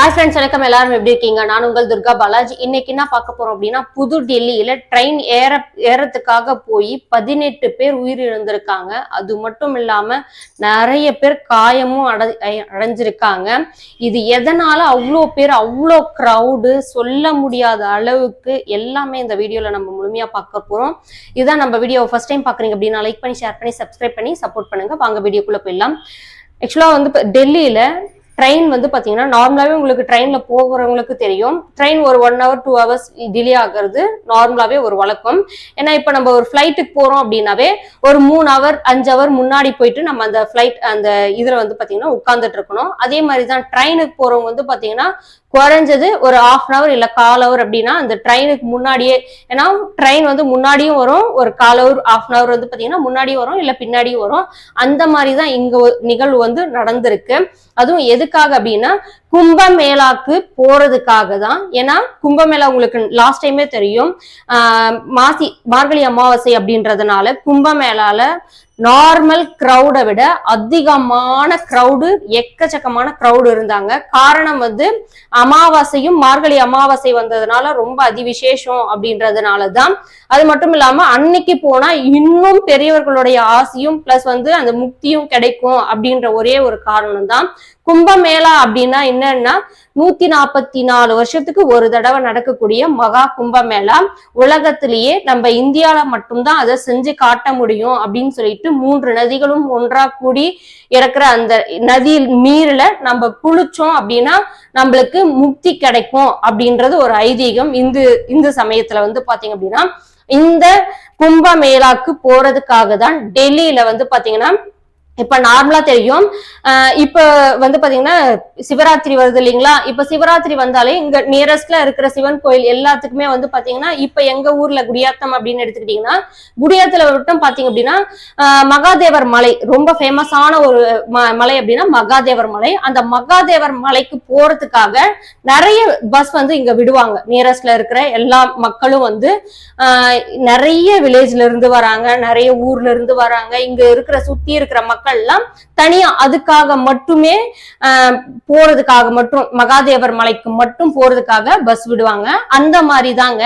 Hi friends வணக்கம். எல்லாரும் எப்படி இருக்கீங்க? நான் உங்கள் துர்கா பாலாஜி. இன்னைக்கு என்ன பார்க்க போறோம் அப்படின்னா புது டெல்லியில ட்ரெயின் ஏற ஏறத்துக்காக போய் பதினெட்டு பேர் உயிரிழந்திருக்காங்க. அது மட்டும் இல்லாம நிறைய பேர் காயமும் அடை அடைஞ்சிருக்காங்க. இது எதனால அவ்வளோ பேர் அவ்வளோ க்ரௌடு சொல்ல முடியாத அளவுக்கு எல்லாமே இந்த வீடியோல நம்ம முழுமையா பார்க்க போறோம். இதான் நம்ம வீடியோ ஃபர்ஸ்ட் டைம் பாக்குறீங்க அப்படின்னா லைக் பண்ணி ஷேர் பண்ணி சப்ஸ்கிரைப் பண்ணி சப்போர்ட் பண்ணுங்க. வாங்க வீடியோக்குள்ள போயிடலாம். ஆக்சுவலாக வந்து இப்போ டெல்லியில் ட்ரெயின் வந்து பார்த்தீங்கன்னா நார்மலாகவே உங்களுக்கு ட்ரெயினில் போகிறவங்களுக்கு தெரியும். ட்ரெயின் ஒரு one hour two hours delay ஆகிறது நார்மலாகவே ஒரு வழக்கம். ஏன்னா இப்போ நம்ம ஒரு ஃப்ளைட்டுக்கு போகிறோம் அப்படின்னாவே ஒரு மூணு ஹவர் அஞ்சு ஹவர் முன்னாடி போயிட்டு நம்ம அந்த ஃப்ளைட் அந்த இதில் வந்து பார்த்தீங்கன்னா உட்காந்துட்டு இருக்கணும். அதே மாதிரி தான் ட்ரெயினுக்கு போகிறவங்க வந்து பார்த்தீங்கன்னா குறைஞ்சது ஒரு ஆஃப் அன் அவர் இல்லை கால் ஹவர் அப்படின்னா அந்த ட்ரெயினுக்கு முன்னாடியே ஏன்னா ட்ரெயின் வந்து முன்னாடியும் வரும் ஒரு கால் ஹவர் ஆஃப் அன் அவர் வந்து பார்த்தீங்கன்னா முன்னாடியும் வரும் இல்லை பின்னாடியும் வரும். அந்த மாதிரி தான் இங்கே நிகழ்வு வந்து நடந்திருக்கு. அதுவும் எதுக்காக அப்படின்னா கும்பமேளாக்கு போறதுக்காக தான். ஏன்னா கும்பமேளா உங்களுக்கு லாஸ்ட் டைமே தெரியும். மாசி மார்கழி அமாவாசை அப்படின்றதுனால கும்பமேளால நார்மல் க்ரௌடை விட அதிகமான க்ரௌடு எக்கச்சக்கமான க்ரௌடு இருந்தாங்க. காரணம் வந்து அமாவாசையும் மார்கழி அமாவாசை வந்ததுனால ரொம்ப அதிவிசேஷம் அப்படின்றதுனால தான் அது மட்டும் இல்லாம அன்னைக்கு போனா இன்னும் பெரியவர்களுடைய ஆசையும் பிளஸ் வந்து அந்த முக்தியும் கிடைக்கும் அப்படின்ற ஒரே ஒரு காரணம் தான் கும்பமேளா அப்படின்னா என்னன்னா நூத்தி நாற்பத்தி நாலு வருஷத்துக்கு ஒரு தடவை நடக்கக்கூடிய மகா கும்பமேளா. உலகத்திலேயே நம்ம இந்தியால மட்டும்தான் அதை செஞ்சு காட்ட முடியும் அப்படின்னு சொல்லிட்டு மூன்று நதிகளும் ஒன்றா கூடி இறக்குற அந்த நதி நீர்ல நம்ம குளிச்சோம் அப்படின்னா நம்மளுக்கு முக்தி கிடைக்கும் அப்படின்றது ஒரு ஐதீகம் இந்து இந்து சமயத்துல வந்து பாத்தீங்க அப்படின்னா. இந்த கும்பமேளாக்கு போறதுக்காக தான் டெல்லியில வந்து பாத்தீங்கன்னா இப்ப நார்மலா தெரியும். இப்ப வந்து பாத்தீங்கன்னா சிவராத்திரி வருது இல்லைங்களா? இப்ப சிவராத்திரி வந்தாலே இங்க நியரஸ்ட்ல இருக்கிற சிவன் கோயில் எல்லாத்துக்குமே வந்து பாத்தீங்கன்னா இப்ப எங்க ஊர்ல குடியாத்தம் அப்படின்னு எடுத்துக்கிட்டீங்கன்னா குடியாத்துல மட்டும் பாத்தீங்க அப்படின்னா மகாதேவர் மலை ரொம்ப ஃபேமஸான ஒரு ம- மலை அப்படின்னா மகாதேவர் மலை. அந்த மகாதேவர் மலைக்கு போறதுக்காக நிறைய பஸ் வந்து இங்க விடுவாங்க. நியரஸ்ட்ல இருக்கிற எல்லா மக்களும் வந்து நிறைய வில்லேஜ்ல இருந்து வராங்க நிறைய ஊர்ல இருந்து வராங்க. இங்க இருக்கிற சுத்தி இருக்கிற மக்கள் எல்லாம் தனியா அதுக்காக மட்டுமே போறதுக்காக மட்டும் மகாதேவர் மலைக்கு மட்டும் போறதுக்காக பஸ் விடுவாங்க. அந்த மாதிரி தாங்க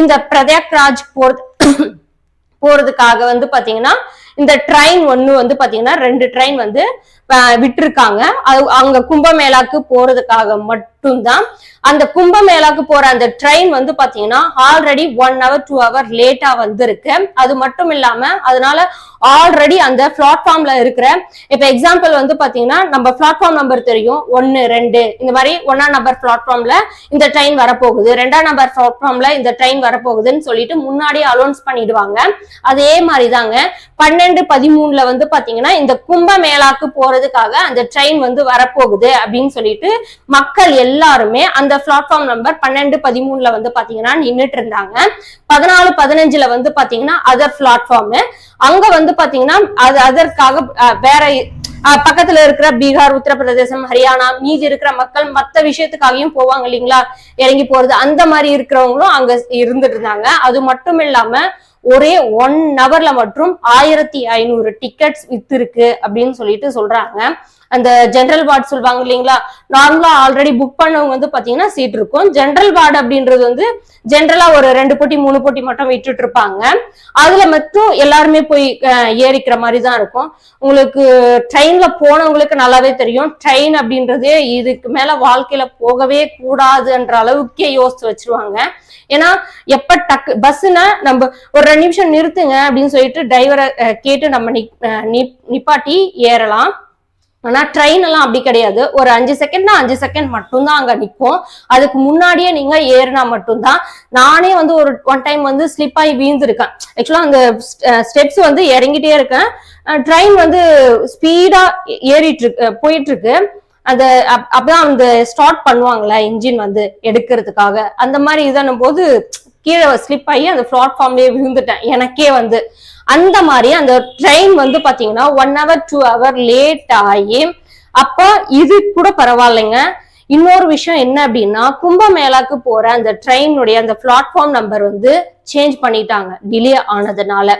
இந்த பிரதேக்ராஜ் போறது போறதுக்காக வந்து பாத்தீங்கன்னா இந்த ட்ரெயின் ஒண்ணு வந்து பாத்தீங்கன்னா ரெண்டு ட்ரெயின் வந்து விட்டுருக்காங்க. அது அங்க கும்பமேளாக்கு போறதுக்காக மட்டும்தான். அந்த கும்பமேளாக்கு போற அந்த ட்ரெயின் வந்து பாத்தீங்கன்னா already one hour two hour லேட்டா வந்திருக்கு. அது மட்டும் இல்லாம அதனால ஆல்ரெடி அந்த பிளாட்ஃபார்ம்ல இருக்கிற இப்ப எக்ஸாம்பிள் வந்து பாத்தீங்கன்னா நம்ம பிளாட்ஃபார்ம் நம்பர் தெரியும். ஒன்னு ரெண்டு இந்த மாதிரி ஒன்னாம் நம்பர் பிளாட்ஃபார்ம்ல இந்த ட்ரெயின் வரப்போகுது. ரெண்டாம் நம்பர் பிளாட்ஃபார்ம்ல இந்த ட்ரெயின் வரப்போகுதுன்னு சொல்லிட்டு முன்னாடியே அலௌன்ஸ் பண்ணிடுவாங்க. அதே மாதிரி தாங்க பன்னெண்டு பதிமூணுல வந்து பாத்தீங்கன்னா இந்த கும்பமேளாக்கு போறதுக்காக அந்த ட்ரெயின் வந்து வரப்போகுது அப்படின்னு சொல்லிட்டு மக்கள் எல்லாருமே அந்த பிளாட்ஃபார்ம் நம்பர் பன்னெண்டு பதிமூணுல வந்து பாத்தீங்கன்னா நின்னுட்டு இருந்தாங்க. பதினாலு பதினஞ்சுல வந்து பாத்தீங்கன்னா அதர் பிளாட்ஃபார்ம் அங்க வந்து பாத்தீங்கன்னா அது அதற்காக வேற பக்கத்துல இருக்கிற பீகார் உத்தரப்பிரதேசம் ஹரியானா மீதி இருக்கிற மக்கள் மத்த விஷயத்துக்காகவும் போவாங்க இல்லைங்களா? இறங்கி போறது அந்த மாதிரி இருக்கிறவங்களும் அங்க இருந்துட்டு இருந்தாங்க. அது மட்டும் இல்லாம ஒரே ஒன் ஹவர்ல மட்டும் ஆயிரத்தி ஐநூறு டிக்கெட்ஸ் வித்து இருக்கு அப்படின்னு சொல்லிட்டு சொல்றாங்க. அந்த ஜென்ரல் வார்டு சொல்லுவாங்க இல்லைங்களா? நார்மலா ஆல்ரெடி புக் பண்ணவங்க வந்து பாத்தீங்கன்னா சீட் இருக்கும். ஜென்ரல் வார்டு அப்படின்றது வந்து ஜென்ரலா ஒரு ரெண்டு போட்டி மூணு போட்டி மட்டும் விட்டுட்டு இருப்பாங்க. அதுல மட்டும் எல்லாருமே போய் ஏறிக்கிற மாதிரி தான் இருக்கும். உங்களுக்கு ட்ரெயின்ல போனவங்களுக்கு நல்லாவே தெரியும். ட்ரெயின் அப்படின்றதே இதுக்கு மேல வாழ்க்கையில போகவே கூடாதுன்ற அளவுக்கே யோசிச்சு வச்சிருவாங்க. ஏன்னா எப்ப டக்கு பஸ்ஸுன்னா நம்ம ஒரு ரெண்டு நிமிஷம் நிறுத்துங்க அப்படின்னு சொல்லிட்டு டிரைவரை கேட்டு நம்ம நிப்பாட்டி ஏறலாம். ஆனா ட்ரெயின் எல்லாம் அப்படி கிடையாது. ஒரு அஞ்சு செகண்ட்னா அஞ்சு செகண்ட் மட்டும்தான் அங்க நிற்கும் அதுக்கு முன்னாடியே நீங்க ஏறினா மட்டும்தான். நானே வந்து ஒரு ஒன் டைம் வந்து ஸ்லிப் ஆகி வீழ்ந்திருக்கேன். ஆக்சுவலா அந்த ஸ்டெப்ஸ் வந்து இறங்கிட்டே இருக்கேன். ட்ரெயின் வந்து ஸ்பீடா ஏறிட்டு இருக்கு போயிட்டு இருக்கு. அந்த அப்- அப்பதான் அந்த ஸ்டார்ட் பண்ணுவாங்களா இன்ஜின் வந்து எடுக்கிறதுக்காக. அந்த மாதிரி இதனும் போது கீழே ஸ்லிப் ஆகி அந்த பிளாட்ஃபார்ம்லயே விழுந்துட்டேன். எனக்கே வந்து. அந்த மாதிரி அந்த ட்ரெயின் வந்து பாத்தீங்கன்னா one hour two hour late ஆகி அப்போ இது கூட பரவாயில்லைங்க. இன்னொரு விஷயம் என்ன அப்படின்னா கும்பமேளாக்கு போற அந்த ட்ரெயினுடைய அந்த பிளாட்ஃபார்ம் நம்பர் வந்து சேஞ்ச் பண்ணிட்டாங்க. டிலே ஆனதுனால.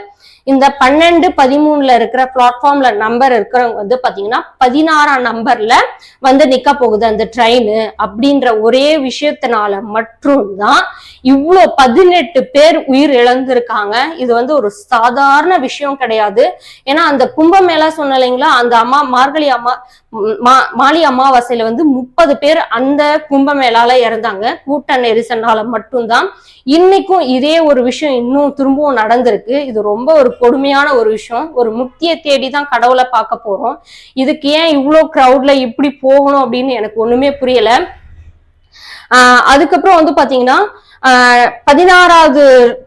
இந்த பன்னெண்டு பதிமூணுல இருக்கிற பிளாட்ஃபார்ம்ல நம்பர் இருக்கிறவங்க வந்து பாத்தீங்கன்னா பதினாறாம் நம்பர்ல வந்து நிக்க போகுது அந்த ட்ரெயின் அப்படின்ற ஒரே விஷயத்தினால மட்டும்தான் இவ்வளோ பதினெட்டு பேர் உயிர் இழந்திருக்காங்க. இது வந்து ஒரு சாதாரண விஷயம் கிடையாது. ஏன்னா அந்த கும்பமேளா சொன்ன இல்லைங்களா அந்த அம்மா மார்கழி அம்மா மா- மாலி அமாவாசையில வந்து முப்பது பேர் அந்த கும்பமேளால இறந்தாங்க. கூட்ட நெரிசனால மட்டும்தான் இன்னைக்கும் இதே ஒரு விஷயம் இன்னும் திரும்பவும் நடந்திருக்கு. இது ரொம்ப ஒரு கொடுமையான ஒரு விஷயம். ஒரு முக்தியை தேடி தான் கடவுளை பார்க்க போறோம். இதுக்கு ஏன் இவ்வளோ க்ரௌட்ல இப்படி போகணும் அப்படின்னு எனக்கு ஒண்ணுமே புரியல. ஆஹ் அதுக்கப்புறம் வந்து பாத்தீங்கன்னா பதினாறாவது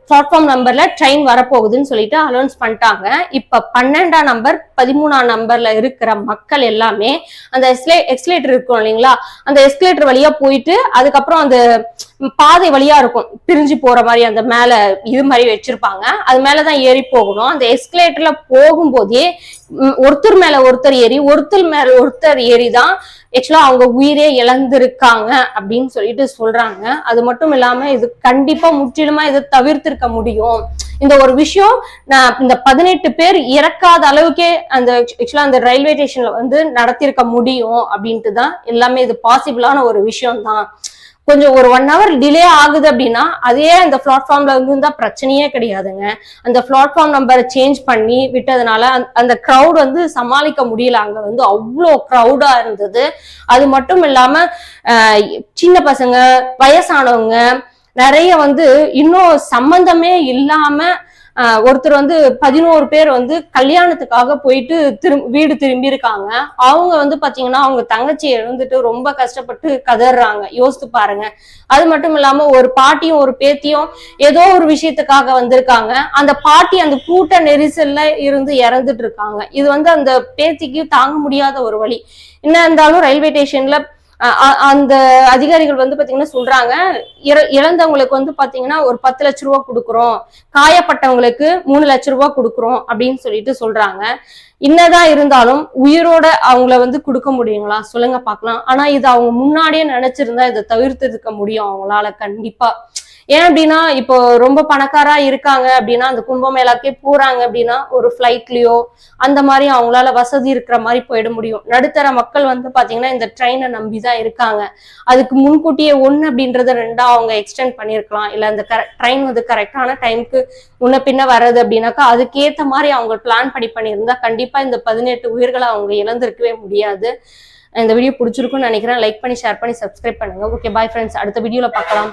பிளாட்ஃபார்ம் நம்பர்ல ட்ரெயின் வரப்போகுதுன்னு சொல்லிட்டு அனௌன்ஸ் பண்ணிட்டாங்க. இப்ப பன்னெண்டாம் நம்பர் பதிமூணாம் நம்பர்ல இருக்கிற மக்கள் எல்லாமே அந்த எஸ்லே எக்ஸ்லேட்டர் இருக்கும் இல்லைங்களா? அந்த எஸ்கலேட்டர் வழியா போயிட்டு அதுக்கப்புறம் அந்த பாதை வழியா இருக்கும். பிரிஞ்சு போற மாதிரி அந்த மேல இது மாதிரி வச்சிருப்பாங்க. அது மேலதான் ஏறி போகணும். அந்த எஸ்கலேட்டர்ல போகும்போதே ஒருத்தர் மேல ஒருத்தர் ஏறி ஒருத்தர் மேல ஒருத்தர் ஏறி தான் ஆக்சுவலா அவங்க உயிரே இழந்திருக்காங்க அப்படின்னு சொல்லிட்டு சொல்றாங்க. அது மட்டும் இல்லாம இது கண்டிப்பா முற்றிலுமா இதை தவிர்த்திருக்க முடியும். இந்த ஒரு விஷயம் நான் இந்த பதினெட்டு பேர் இறக்காத அளவுக்கே அந்த ஆக்சுவலா அந்த ரயில்வே ஸ்டேஷன்ல வந்து நடத்தியிருக்க முடியும் அப்படின்ட்டு தான் எல்லாமே இது பாசிபிளான ஒரு விஷயம் தான் கொஞ்சம் ஒரு ஒன் ஹவர் டிலே ஆகுது அப்படின்னா அதே அந்த பிளாட்ஃபார்ம்ல இருந்தா பிரச்சனையே கிடையாதுங்க. அந்த பிளாட்ஃபார்ம் நம்பரை சேஞ்ச் பண்ணி விட்டதுனால அந்த- க்ரௌட் வந்து சமாளிக்க முடியல. அங்க வந்து அவ்வளோ க்ரௌடா இருந்தது. அது மட்டும் இல்லாம சின்ன பசங்க வயசானவங்க நிறைய வந்து இன்னும் சம்பந்தமே இல்லாம ஒருத்தர் வந்து பதினோரு பேர் வந்து கல்யாணத்துக்காக போயிட்டு திரும் வீடு திரும்பி இருக்காங்க அவங்க வந்து பாத்தீங்கன்னா அவங்க தங்கச்சி எழுந்துட்டு ரொம்ப கஷ்டப்பட்டு கதறாங்க. யோசித்து பாருங்க. அது மட்டும் இல்லாம ஒரு பாட்டியும் ஒரு பேத்தியும் ஏதோ ஒரு விஷயத்துக்காக வந்திருக்காங்க. அந்த பாட்டி அந்த கூட்ட நெரிசல்ல இருந்து இறந்துட்டு இருக்காங்க. இது வந்து அந்த பேத்திக்கு தாங்க முடியாத ஒரு வழி. என்ன இருந்தாலும் ரயில்வே ஸ்டேஷன்ல அந்த அதிகாரிகள் வந்து பாத்தீங்கன்னா சொல்றாங்க இற- இறந்தவங்களுக்கு வந்து பாத்தீங்கன்னா ஒரு பத்து லட்ச ரூபா கொடுக்குறோம் காயப்பட்டவங்களுக்கு மூணு லட்ச ரூபா கொடுக்குறோம் அப்படின்னு சொல்லிட்டு சொல்றாங்க. என்னதான் இருந்தாலும் உயிரோட அவங்கள வந்து கொடுக்க முடியுங்களா? சொல்லுங்க பார்க்கலாம். ஆனா இது அவங்க முன்னாடியே நினைச்சிருந்தா இதை தவிர்த்திருக்க முடியும் அவங்களால கண்டிப்பா. ஏன் அப்படின்னா இப்போ ரொம்ப பணக்காரா இருக்காங்க அப்படின்னா அந்த கும்பமேளாக்கே போறாங்க அப்படின்னா ஒரு ஃப்ளைட்லயோ அந்த மாதிரி அவங்களால வசதி இருக்கிற மாதிரி போயிட முடியும். நடுத்தர மக்கள் வந்து பாத்தீங்கன்னா இந்த ட்ரெயினை நம்பி தான் இருக்காங்க. அதுக்கு முன்கூட்டியே ஒன்று அப்படின்றத ரெண்டா அவங்க எக்ஸ்டெண்ட் பண்ணியிருக்கலாம் இல்லை அந்த ட்ரெயின் வந்து கரெக்டான டைம்க்கு முன்ன பின்ன வர்றது அப்படின்னாக்கா அதுக்கேற்ற மாதிரி அவங்க பிளான் பண்ணி பண்ணியிருந்தா கண்டிப்பா இந்த பதினெட்டு உயிர்களை அவங்க இழந்திருக்கவே முடியாது. இந்த வீடியோ பிடிச்சிருக்கும்னு நினைக்கிறேன். லைக் பண்ணி ஷேர் பண்ணி சப்ஸ்கிரைப் பண்ணுங்க. ஓகே பாய் ஃப்ரெண்ட்ஸ் அடுத்த வீடியோல பார்க்கலாம்.